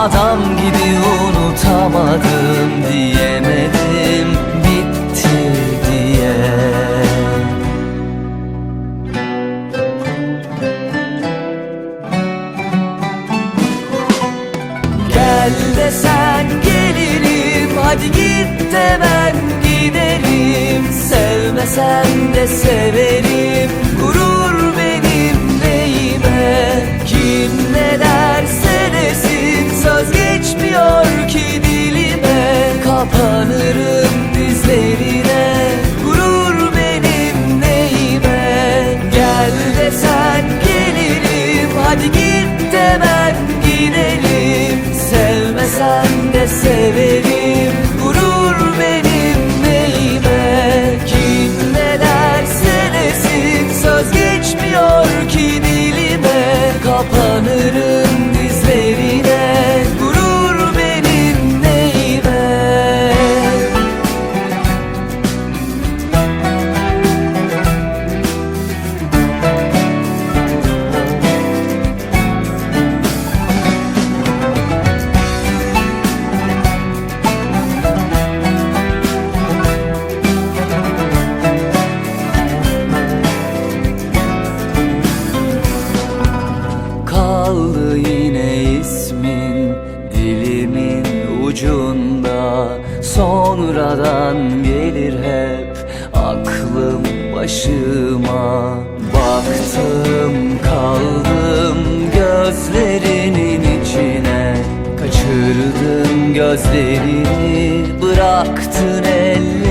adam gibi unutamadım Diyemedim bitti diye. Gel desen gelirim Hadi git de ben giderim Sevmesen de severim Gel desen gelirim. Hadi git de ben gidelim. Sevmesen de severim. Gurur benim neyime? Kim ne derse desin. Söz geçmiyor ki dilime. Kapanırım ucunda Sonradan gelir hep aklım başıma. Baktım kaldım gözlerinin içine. Kaçırdım gözlerini bıraktın ellerimi